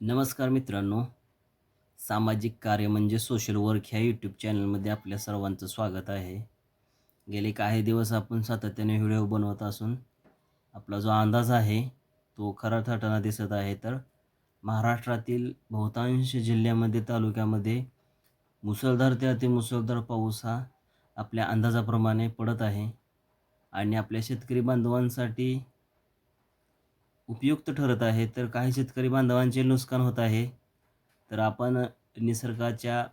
नमस्कार मित्रांनो. सामाजिक कार्य म्हणजे सोशल वर्क ह्या यूट्यूब चॅनलमध्ये आपल्या सर्वांचं स्वागत आहे. गेले काही दिवस आपण सातत्याने व्हिडिओ बनवत असून आपला जो अंदाज आहे तो खरा ठरताना दिसत आहे. तर महाराष्ट्रातील बहुतांश जिल्ह्यामध्ये तालुक्यामध्ये मुसळधार ते अतिमुसळधार पाऊस हा आपल्या अंदाजाप्रमाणे पडत आहे. आणि आपल्या शेतकरी बांधवांसाठी उपयुक्त ठरत आहे. तर काही शेतकरी बांधवांचे नुकसान होत आहे. तर आपण निसर्गाच्या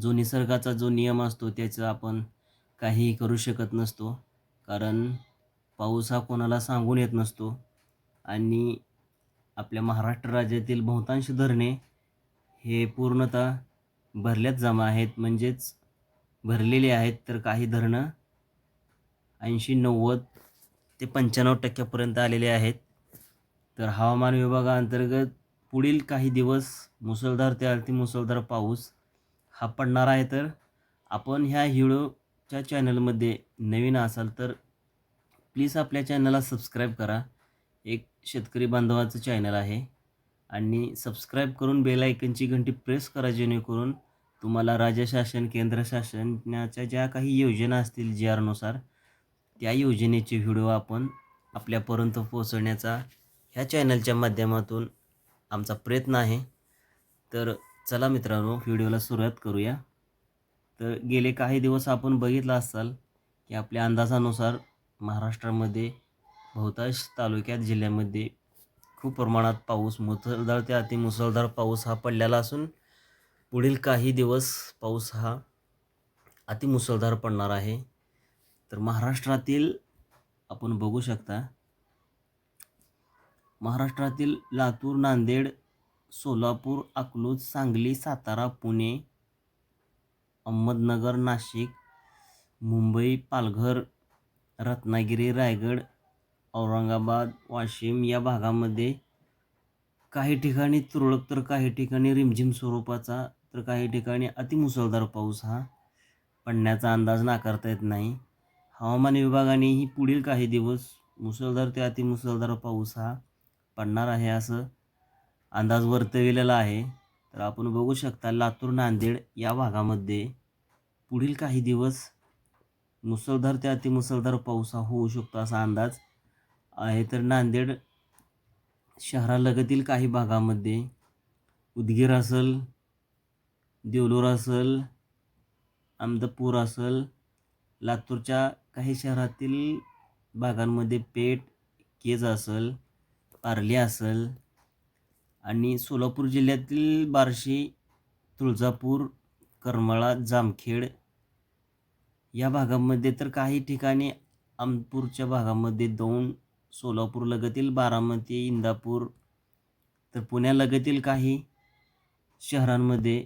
जो निसर्गाचा जो नियम असतो त्याचं आपण काहीही करू शकत नसतो. कारण पाऊस हा कोणाला सांगून येत नसतो. आणि आपल्या महाराष्ट्र राज्यातील बहुतांश धरणे हे पूर्णतः भरल्यात जमा आहेत. म्हणजेच भरलेली आहेत. तर काही धरणं ऐंशी नव्वद ते पंच्याण्णव टक्क्यापर्यंत आलेले आहेत. तर हवामान विभागाअंतर्गत पुढील काही दिवस मुसळधार ते अतिमुसळधार पाऊस हा पडणार आहे तर आपण ह्या हिडोच्या चॅनलमध्ये नवीन असाल तर प्लीज आपल्या चॅनलला सबस्क्राईब करा. एक शेतकरी बांधवाचं चॅनल आहे आणि सबस्क्राईब करून बेल आयकनची घंटी प्रेस करा जेणेकरून तुम्हाला राज्य शासन केंद्र शासनाच्या ज्या काही योजना असतील जी आरनुसार त्या योजनेचे व्हिडिओ आपण आपल्यापर्यंत पोहोचवण्याचा ह्या चॅनलच्या माध्यमातून आमचा प्रयत्न आहे. तर चला मित्रांनो व्हिडिओला सुरुवात करूया. तर गेले काही दिवस आपण बघितलं असाल की आपल्या अंदाजानुसार महाराष्ट्रामध्ये बहुतांश तालुक्यात जिल्ह्यामध्ये खूप प्रमाणात पाऊस मुसळधार ते अतिमुसळधार पाऊस हा पडलेला असून पुढील काही दिवस पाऊस हा अतिमुसळधार पडणार आहे. तर महाराष्ट्रातील आपण बघू शकता महाराष्ट्रातील लातूर नांदेड सोलापूर अकलूज सांगली सातारा पुणे अहमदनगर नाशिक मुंबई पालघर रत्नागिरी रायगड औरंगाबाद वाशिम या भागामध्ये काही ठिकाणी तुरळक तर काही ठिकाणी रिमझिम स्वरूपाचा तर काही ठिकाणी अतिमुसळधार पाऊस हा पडण्याचा अंदाज नाकारता येत नाही. हवामान विभागानेही पुढील काही दिवस मुसळधार ते अतिमुसळधार पाऊस हा पडणार आहे असं अंदाज वर्तविलेला आहे. तर आपण बघू शकता लातूर नांदेड या भागामध्ये पुढील काही दिवस मुसळधार ते अतिमुसळधार पाऊस हा होऊ शकतो असा अंदाज आहे. तर नांदेड शहरालगतील काही भागामध्ये उदगीर असेल देवलोर असेल अहमदपूर असेल लातूरच्या काही शहरातील भागांमध्ये पेठ केज असेल पारली असेल आणि सोलापूर जिल्ह्यातील बार्शी तुळजापूर करमाळा जामखेड या भागामध्ये तर काही ठिकाणी आमपूरच्या भागामध्ये दोन सोलापूरलगतील बारामती इंदापूर तर पुण्यालगतील काही शहरांमध्ये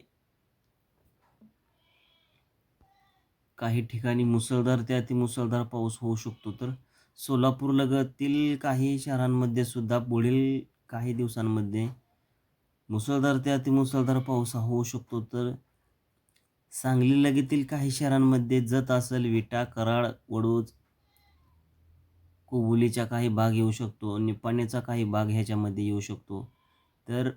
काही ठिकाणी मुसळधार ते अतिमुसळधार पाऊस होऊ शकतो तर सोलापूरलगतील काही शहरांमध्ये सुद्धा पुढील काही दिवसांमध्ये मुसळधार ते अतिमुसळधार पाऊस हा होऊ शकतो. तर सांगली लगेतील काही शहरांमध्ये जत असेल विटा कराड वडूज कोबुलीचा काही भाग येऊ शकतो निपाणीचा काही भाग ह्याच्यामध्ये येऊ शकतो. तर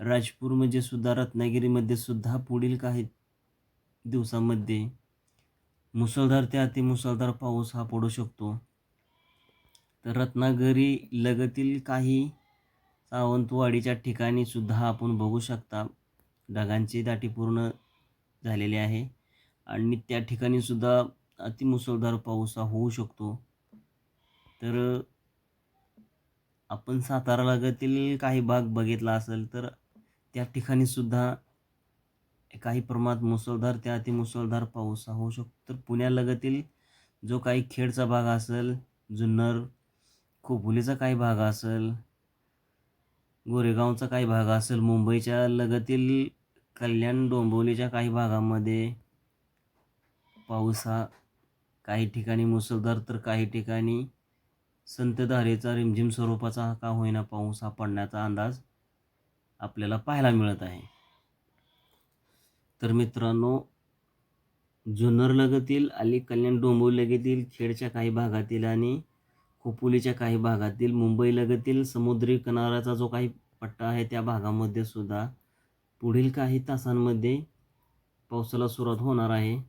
राजपूरमध्ये सुद्धा रत्नागिरीमध्ये सुद्धा पुढील काही दिवसामध्ये मुसळधार ते अतिमुसळधार पाऊस हा पडू शकतो. तर रत्नागिरी लगतील काही सावंतवाडीच्या ठिकाणी सुद्धा आपण बघू शकता. ढगांची दाटी पूर्ण झालेली आहे आणि त्या ठिकाणी सुद्धा अतिमुसळधार पाऊस हा होऊ शकतो. तर आपण सातारा लगतील काही भाग बघितला असेल तर त्या ठिकाणी सुद्धा काही प्रमाणात मुसळधार त्या अतिमुसळधार पाऊस हा होऊ शकतो. तर पुण्यालगतील जो काही खेडचा भाग असेल जुन्नर खोपोलीचा काही भाग असेल? गोरेगावचा काही भाग असेल? मुंबईच्या लगतील कल्याण डोंबिवलीच्या काही भागामध्ये पाऊस हा काही ठिकाणी मुसळधार तर काही ठिकाणी. संतधारेचा रिमझिम स्वरूपाचा का होईना पाऊस हा पडण्याचा अंदाज आपल्याला पाहायला मिळत आहे. तर मित्रांनो जुन्नर लगतील आणि कल्याण डोंबिवली लगतील खेडच्या काही भागातील आणि खोपोलीच्या काही भागातील मुंबई लगतील समुद्री किनाऱ्याचा जो काही पट्टा आहे त्या भागामध्ये सुद्धा पुढील काही तासांमध्ये पावसाला सुरुवात होणार आहे.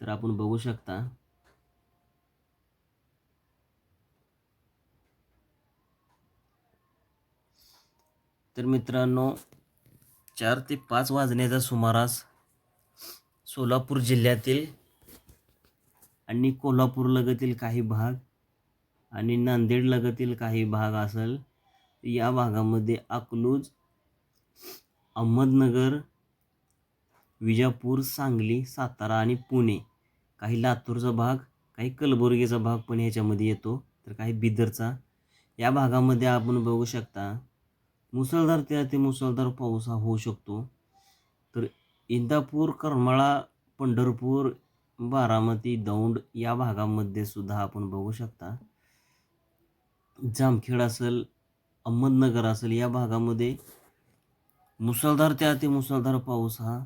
तर आपण बघू शकता. तर मित्रांनो चार ते पाच वाजण्याच्या सुमारास सोलापूर जिल्ह्यातील आणि कोल्हापूर लगतील काही भाग आणि नांदेड लगतील काही भाग असेल या भागामध्ये अकलूज अहमदनगर विजापूर सांगली सातारा आणि पुणे. काही लातूरचा भाग काही कलबुर्गीचा भाग पण ह्याच्यामध्ये येतो तर काही बिदरचा. या भागामध्ये आपण बघू शकता मुसळधार ते अति मुसळधार पाऊस हा होऊ शकतो. तर इंदापूर करमाळा पंढरपूर बारामती दौंड या भागामध्ये सुद्धा आपण बघू शकता. जामखेड असेल अहमदनगर असेल या भागामध्ये मुसळधार ते मुसळधार पाऊस हा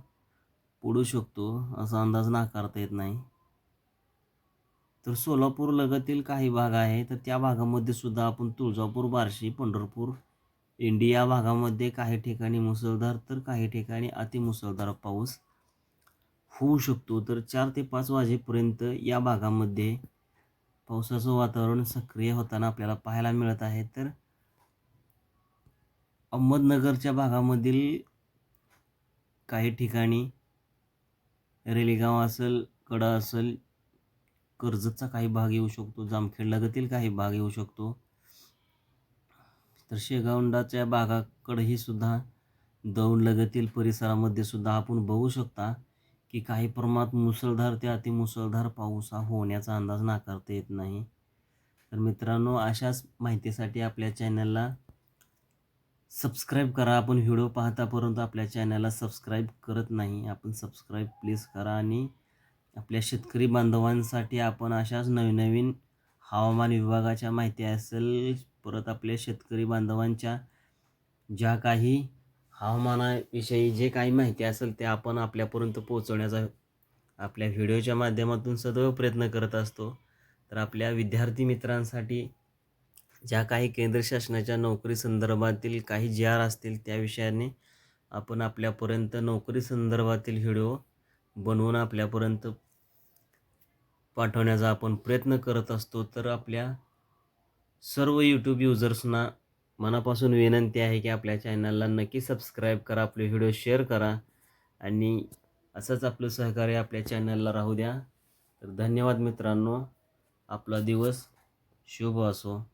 पडू शकतो असा अंदाज नाकारता येत नाही. तर सोलापूर लगतील काही भाग आहे तर त्या भागामध्ये सुद्धा आपण तुळजापूर बार्शी पंढरपूर इंडिया भागामध्ये काही ठिकाणी मुसळधार तर काही ठिकाणी अतिमुसळधार पाऊस होऊ शकतो. तर चार ते पाच वाजेपर्यंत या भागामध्ये पावसाचं वातावरण सक्रिय होताना आपल्याला पाहायला मिळत आहे. तर अहमदनगरच्या भागामधील काही ठिकाणी रेलेगाव असेल कडा असेल कर्जतचा काही भाग येऊ शकतो. जामखेड लगतील काही भाग येऊ शकतो. तर शेगावंडाच्या भागाकडेही सुद्धा दौंड लगतील परिसरामध्ये सुद्धा आपण बघू शकता. की काही प्रमाणात मुसळधार ते अतिमुसळधार पाऊस हा होण्याचा अंदाज नाकारता येत नाही. तर मित्रांनो अशाच माहितीसाठी आपल्या चॅनलला सबस्क्राईब करा. आपण व्हिडिओ पाहता परंतु आपल्या चॅनलला सबस्क्राईब करत नाही आपण सबस्क्राईब प्लीज करा आणि आपल्या शेतकरी बांधवांसाठी आपण अशाच नवीन नवीन हवामान विभागाच्या माहिती असेल परत आपल्या शेतकरी बांधवांच्या ज्या काही हवामानाविषयी जे काही माहिती असेल ते आपण आपल्यापर्यंत पोहोचवण्याचा आपल्या व्हिडिओच्या माध्यमातून सदैव प्रयत्न करत असतो. तर आपल्या विद्यार्थी मित्रांसाठी ज्या काही केंद्र शासनाच्या नोकरी संदर्भातील काही जी आर असतील त्या विषयाने आपण आपल्यापर्यंत नोकरी संदर्भातील व्हिडिओ बनवून आपल्यापर्यंत पाठवण्याचा आपण प्रयत्न करत असतो. तर आपल्या सर्व यूट्यूब युजर्सना मनापासून विनंती आहे की आपल्या चॅनलला नक्की सबस्क्राईब करा आपले व्हिडिओ शेअर करा आणि असंच आपलं सहकार्य आपल्या चॅनलला राहू द्या. तर धन्यवाद मित्रांनो. आपला दिवस शुभ असो.